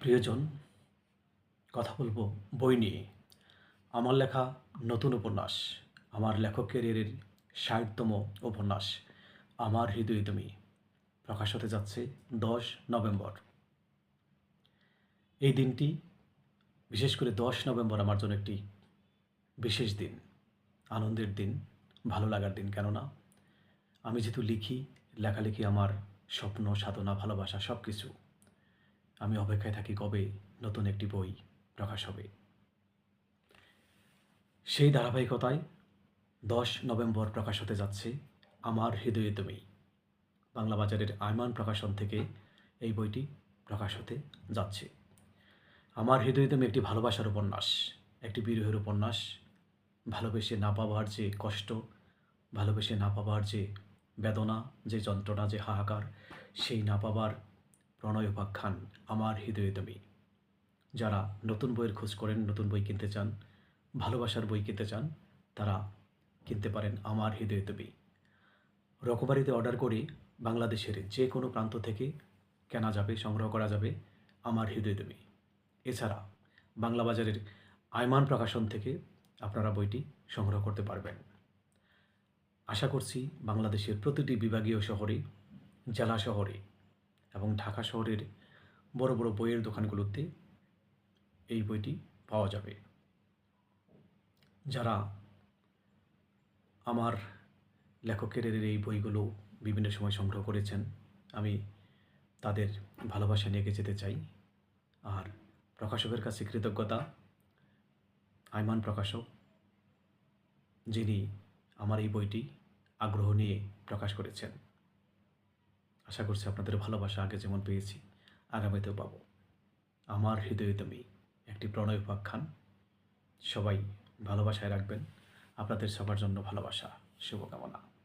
প্রিয়জন, কথা বলব বই নিয়ে। আমার লেখা নতুন উপন্যাস, আমার লেখক ক্যারিয়ারের ষাটতম উপন্যাস, আমার হৃদয় তুমি, প্রকাশ হতে যাচ্ছে দশ নভেম্বর। এই দিনটি, বিশেষ করে দশ নভেম্বর আমার জন্য একটি বিশেষ দিন, আনন্দের দিন, ভালো লাগার দিন। কেননা, আমি যেহেতু লিখি, লেখালেখি আমার স্বপ্ন, সাধনা, ভালোবাসা সব কিছু আমি অপেক্ষায় থাকি কবে নতুন একটি বই প্রকাশ হবে। সেই ধারাবাহিকতায় দশ নভেম্বর প্রকাশ হতে যাচ্ছে আমার হৃদয়ে তুমি। বাংলা বাজারের আয়মান প্রকাশন থেকে এই বইটি প্রকাশ হতে যাচ্ছে। আমার হৃদয়ে তুমি একটি ভালোবাসার উপন্যাস, একটি বিরহের উপন্যাস। ভালোবেসে না পাওয়ার যে কষ্ট, ভালোবেসে না পাওয়ার যে বেদনা, যে যন্ত্রণা, যে হাহাকার, সেই না পাওয়ার প্রণয় উপাখ্যান আমার হৃদয়ে তুমি। যারা নতুন বইয়ের খোঁজ করেন, নতুন বই কিনতে চান, ভালোবাসার বই কিনতে চান, তারা কিনতে পারেন আমার হৃদয়ে তুমি। রকমারিতে অর্ডার করে, বাংলাদেশের যে কোনো প্রান্ত থেকে কেনা যাবে, সংগ্রহ করা যাবে আমার হৃদয় তুমি। এছাড়া বাংলা বাজারের আয়মান প্রকাশন থেকে আপনারা বইটি সংগ্রহ করতে পারবেন। আশা করছি বাংলাদেশের প্রতিটি বিভাগীয় শহরে, জেলা শহরে এবং ঢাকা শহরের বড় বড় বইয়ের দোকানগুলোতে এই বইটি পাওয়া যাবে। যারা আমার লেখকের এই বইগুলো বিভিন্ন সময় সংগ্রহ করেছেন, আমি তাদের ভালোবাসা নিয়ে যেতে চাই। আর প্রকাশকের কাছে কৃতজ্ঞতা আইমান প্রকাশক, যিনি আমার এই বইটি আগ্রহ নিয়ে প্রকাশ করেছেন। আশা করছি আপনাদের ভালোবাসা আগে যেমন পেয়েছি, আগামীতেও পাব। আমার হৃদয়ে তুমি একটি প্রণয় উপাখ্যান সবাই ভালোবাসায় রাখবেন। আপনাদের সবার জন্য ভালোবাসা, শুভকামনা।